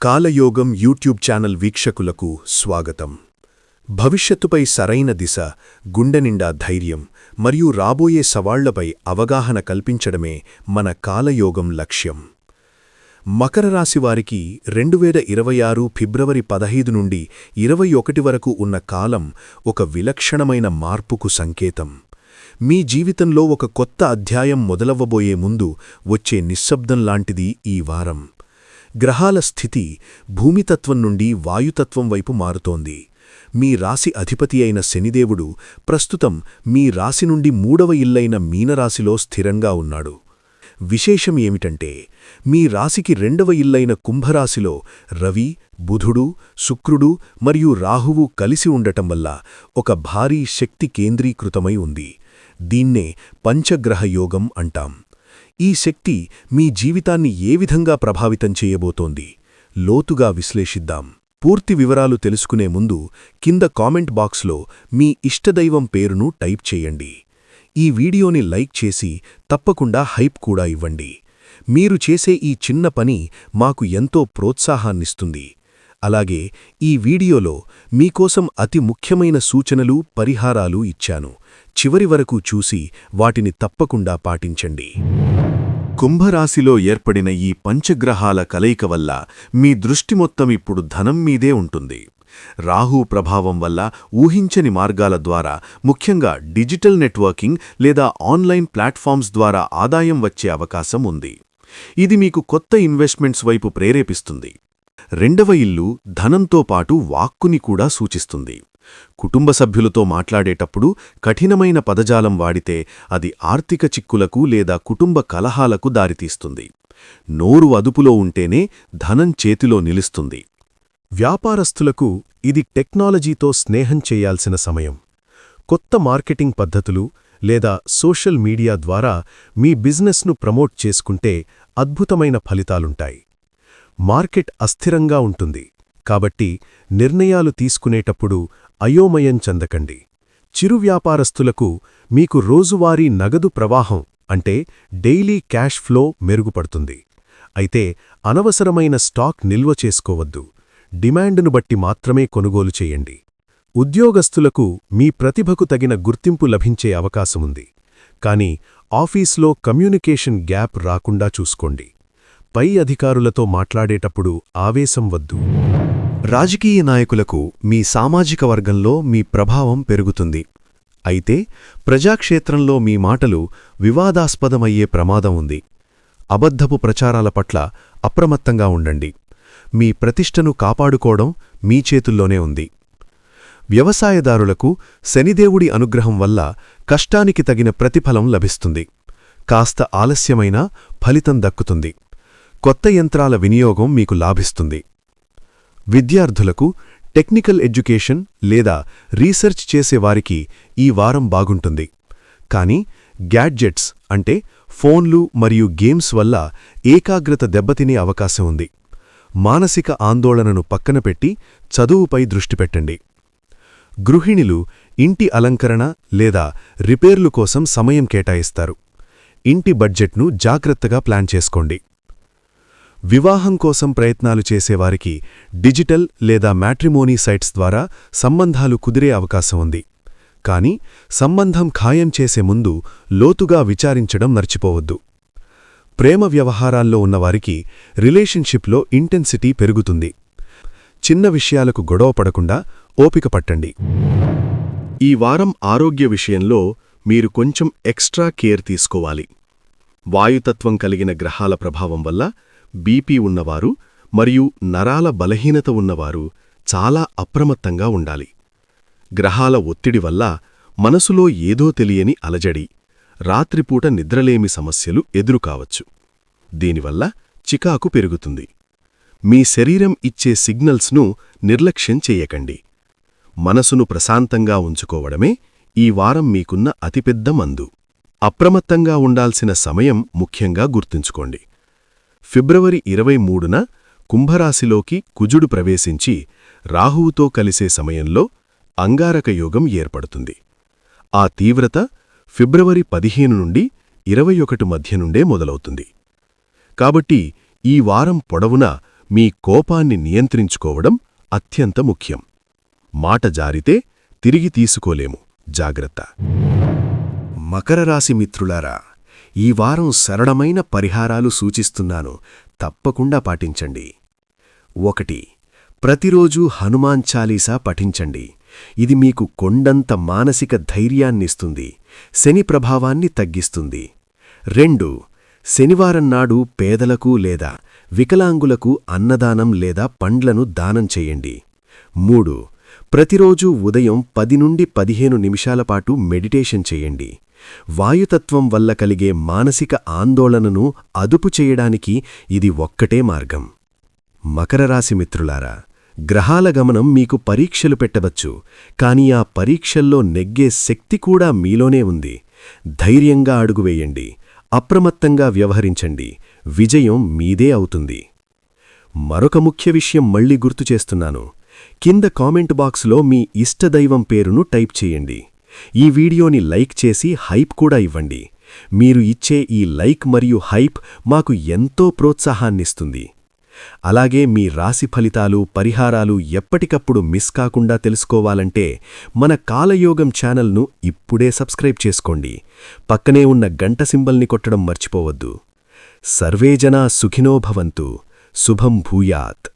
కాలయోగం YouTube channel వీక్షకులకు స్వాగతం. భవిష్యత్తుపై సరైన దిశ గుండెనిండా ధైర్యం మరియు రాబోయే సవాళ్ళపై అవగాహన కల్పించడమే మన కాలయోగం లక్ష్యం. మకర రాశివారికి రెండువేల రెండు వేల ఇరవై ఆరు ఫిబ్రవరి పదహైదు నుండి ఇరవై ఒకటి వరకు ఉన్న కాలం ఒక విలక్షణమైన మార్పుకు సంకేతం. మీ జీవితంలో ఒక కొత్త అధ్యాయం మొదలవ్వబోయే ముందు వచ్చే నిశ్శబ్దం లాంటిది ఈ వారం. గ్రహాల స్థితి భూమితత్వం నుండి వాయుతత్వం వైపు మారుతోంది. మీ రాశి అధిపతి అయిన శనిదేవుడు ప్రస్తుతం మీ రాశి నుండి మూడవ ఇల్లైన మీనరాశిలో స్థిరంగా ఉన్నాడు. విశేషం ఏమిటంటే మీ రాశికి రెండవ ఇల్లైన కుంభరాశిలో రవి బుధుడు శుక్రుడు మరియు రాహువు కలిసి ఉండటం వల్ల ఒక భారీ శక్తి కేంద్రీకృతమై ఉంది. దీన్నే పంచగ్రహయోగం అంటాం. ఈ శక్తి మీ జీవితాన్ని ఏ విధంగా ప్రభావితం చేయబోతోంది? లోతుగా విశ్లేషిద్దాం. పూర్తి వివరాలు తెలుసుకునే ముందు కింద కామెంట్ బాక్స్లో మీ ఇష్టదైవం పేరును టైప్ చేయండి. ఈ వీడియోని లైక్ చేసి తప్పకుండా హైప్ కూడా ఇవ్వండి. మీరు చేసే ఈ చిన్న పని మాకు ఎంతో ప్రోత్సాహాన్నిస్తుంది. అలాగే ఈ వీడియోలో మీకోసం అతి ముఖ్యమైన సూచనలు పరిహారాలు ఇచ్చాను. చివరి వరకు చూసి వాటిని తప్పకుండా పాటించండి. కుంభరాశిలో ఏర్పడిన ఈ పంచగ్రహాల కలయిక వల్ల మీ దృష్టి మొత్తం ఇప్పుడు ధనం మీదే ఉంటుంది. రాహు ప్రభావం వల్ల ఊహించని మార్గాల ద్వారా ముఖ్యంగా డిజిటల్ నెట్వర్కింగ్ లేదా ఆన్లైన్ ప్లాట్ఫామ్స్ ద్వారా ఆదాయం వచ్చే అవకాశం ఉంది. ఇది మీకు కొత్త ఇన్వెస్ట్మెంట్స్ వైపు ప్రేరేపిస్తుంది. రెండవ ఇల్లు ధనంతో పాటు వాక్కుని కూడా సూచిస్తుంది. కుటుంబ సభ్యులతో మాట్లాడేటప్పుడు కఠినమైన పదజాలం వాడితే అది ఆర్థిక చిక్కులకు లేదా కుటుంబ కలహాలకు దారితీస్తుంది. నోరు అదుపులో ఉంటేనే ధనం చేతిలో నిలుస్తుంది. వ్యాపారస్తులకు ఇది టెక్నాలజీతో స్నేహం చేయాల్సిన సమయం. కొత్త మార్కెటింగ్ పద్ధతులు లేదా సోషల్ మీడియా ద్వారా మీ బిజినెస్ను ప్రమోట్ చేసుకుంటే అద్భుతమైన ఫలితాలుంటాయి. మార్కెట్ అస్థిరంగా ఉంటుంది. కాబట్టి నిర్ణయాలు తీసుకునేటప్పుడు అయోమయం చెందకండి. చిరు వ్యాపారస్తులకు మీకు రోజువారీ నగదు ప్రవాహం అంటే డైలీ క్యాష్ ఫ్లో మెరుగుపడుతుంది. అయితే అనవసరమైన స్టాక్ నిల్వ చేసుకోవద్దు. డిమాండ్ను బట్టి మాత్రమే కొనుగోలు చేయండి. ఉద్యోగస్తులకు మీ ప్రతిభకు తగిన గుర్తింపు లభించే అవకాశముంది. కాని ఆఫీస్లో కమ్యూనికేషన్ గ్యాప్ రాకుండా చూసుకోండి. పై అధికారులతో మాట్లాడేటప్పుడు ఆవేశం వద్దు. రాజకీయ నాయకులకు మీ సామాజిక వర్గంలో మీ ప్రభావం పెరుగుతుంది. అయితే ప్రజాక్షేత్రంలో మీ మాటలు వివాదాస్పదమయ్యే ప్రమాదం ఉంది. అబద్ధపు ప్రచారాల పట్ల అప్రమత్తంగా ఉండండి. మీ ప్రతిష్టను కాపాడుకోవడం మీ చేతుల్లోనే ఉంది. వ్యవసాయదారులకు శనిదేవుడి అనుగ్రహం వల్ల కష్టానికి తగిన ప్రతిఫలం లభిస్తుంది. కాస్త ఆలస్యమైనా ఫలితం దక్కుతుంది. కొత్త యంత్రాల వినియోగం మీకు లాభిస్తుంది. విద్యార్థులకు టెక్నికల్ ఎడ్యుకేషన్ లేదా రీసెర్చ్ చేసేవారికి ఈ వారం బాగుంటుంది. కానీ గ్యాడ్జెట్స్ అంటే ఫోన్లు మరియు గేమ్స్ వల్ల ఏకాగ్రత దెబ్బతినే అవకాశం ఉంది. మానసిక ఆందోళనను పక్కనపెట్టి చదువుపై దృష్టిపెట్టండి గృహిణులు ఇంటి అలంకరణ లేదా రిపేర్లు కోసం సమయం కేటాయిస్తారు. ఇంటి బడ్జెట్ను జాగ్రత్తగా ప్లాన్ చేసుకోండి. వివాహం కోసం ప్రయత్నాలు చేసేవారికి డిజిటల్ లేదా మ్యాట్రిమోనీ సైట్స్ ద్వారా సంబంధాలు కుదిరే అవకాశం ఉంది. కానీ సంబంధం ఖాయం చేసే ముందు లోతుగా విచారించడం మర్చిపోవద్దు. ప్రేమ వ్యవహారాల్లో ఉన్నవారికి రిలేషన్షిప్లో ఇంటెన్సిటీ పెరుగుతుంది. చిన్న విషయాలకు గొడవ పడకుండా ఓపిక పట్టండి. ఈ వారం ఆరోగ్య విషయంలో మీరు కొంచెం ఎక్స్ట్రా కేర్ తీసుకోవాలి. వాయుతత్వం కలిగిన గ్రహాల ప్రభావం వల్ల బీపీ ఉన్నవారు మరియు నరాల బలహీనత ఉన్నవారు చాలా అప్రమత్తంగా ఉండాలి. గ్రహాల ఒత్తిడి వల్ల మనసులో ఏదో తెలియని అలజడి రాత్రిపూట నిద్రలేమి సమస్యలు ఎదురుకావచ్చు. దీనివల్ల చికాకు పెరుగుతుంది. మీ శరీరం ఇచ్చే సిగ్నల్స్ను నిర్లక్ష్యం చెయ్యకండి మనసును ప్రశాంతంగా ఉంచుకోవడమే ఈ వారం మీకున్న అతిపెద్ద మందు. అప్రమత్తంగా ఉండాల్సిన సమయం ముఖ్యంగా గుర్తుంచుకోండి. ఫిబ్రవరి ఇరవై మూడున కుంభరాశిలోకి కుజుడు ప్రవేశించి రాహువుతో కలిసే సమయంలో అంగారక యోగం ఏర్పడుతుంది. ఆ తీవ్రత ఫిబ్రవరి పదిహేను నుండి ఇరవై ఒకటి మధ్య నుండే మొదలవుతుంది. కాబట్టి ఈ వారం పొడవునా మీ కోపాన్ని నియంత్రించుకోవడం అత్యంత ముఖ్యం. మాట జారితే తిరిగి తీసుకోలేము. జాగ్రత్త. మకర రాశి మిత్రులారా ఈ వారం సరళమైన పరిహారాలు సూచిస్తున్నాను. తప్పకుండా పాటించండి. ఒకటి ప్రతిరోజూ హనుమాన్ చాలీసా పఠించండి. ఇది మీకు కొండంత మానసిక ధైర్యాన్నిస్తుంది శని ప్రభావాన్ని తగ్గిస్తుంది. రెండు శనివారం నాడు పేదలకు లేదా వికలాంగులకు అన్నదానం లేదా పండ్లను దానం చేయండి. మూడు ప్రతిరోజూ ఉదయం పది నుండి పదిహేను నిమిషాల పాటు మెడిటేషన్ చేయండి. వాయుతత్వం వల్ల కలిగే మానసిక ఆందోళనను అదుపు చేయడానికి ఇది ఒక్కటే మార్గం. మకర రాశి మిత్రులారా గ్రహాల గమనం మీకు పరీక్షలు పెట్టవచ్చు కాని ఆ పరీక్షల్లో నెగ్గే శక్తి కూడా మీలోనే ఉంది. ధైర్యంగా అడుగువేయండి అప్రమత్తంగా వ్యవహరించండి విజయం మీదే అవుతుంది. మరొక ముఖ్య విషయం మళ్ళీ గుర్తు చేస్తున్నాను కింద కామెంట్ బాక్స్లో మీ ఇష్టదైవం పేరును టైప్ చేయండి. ఈ వీడియోని లైక్ చేసి హైప్ కూడా ఇవ్వండి. మీరు ఇచ్చే ఈ లైక్ మరియు హైప్ మాకు ఎంతో ప్రోత్సాహాన్నిస్తుంది. అలాగే మీ రాశి ఫలితాలు పరిహారాలు ఎప్పటికప్పుడు మిస్ కాకుండా తెలుసుకోవాలంటే మన కాలయోగం ఛానల్ను ఇప్పుడే సబ్స్క్రైబ్ చేసుకోండి. పక్కనే ఉన్న గంట సింబల్ని కొట్టడం మర్చిపోవద్దు. సర్వేజనా సుఖినో భవంతు. శుభం భూయాత్.